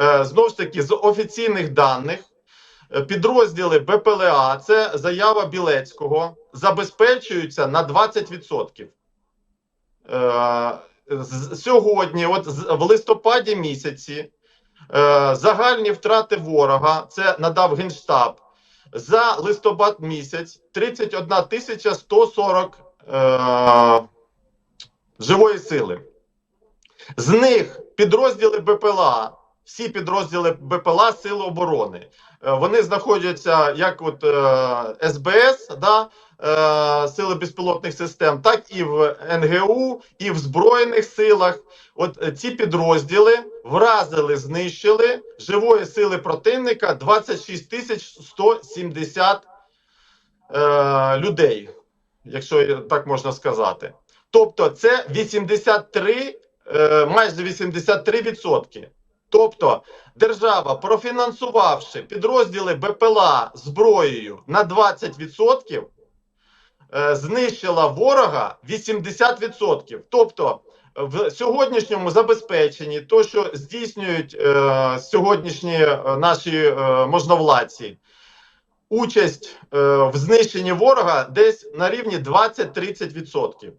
Е, Знову ж таки, з офіційних даних е, підрозділи БПЛА, це заява Білецького, забезпечуються на 20%. Е, Сьогодні, от в листопаді місяці, загальні втрати ворога, це надав Генштаб, за листопад місяць 31 тисяча 140 е, живої сили. З них підрозділи БПЛА, всі підрозділи БПЛА Сили оборони. е, Вони знаходяться як от е, СБС, да, е, Сили безпілотних систем, так і в НГУ, і в Збройних силах. От е, ці підрозділи вразили, знищили живої сили противника 26 тисяч 170 е, людей, якщо так можна сказати. Тобто, це 83, е, майже 83 відсотки. Тобто, держава, профінансувавши підрозділи БПЛА зброєю на 20%, е, знищила ворога 80%. Тобто, в сьогоднішньому забезпеченні, то, що здійснюють е, сьогоднішні е, наші е, можновладці, участь е, в знищенні ворога десь на рівні 20-30%.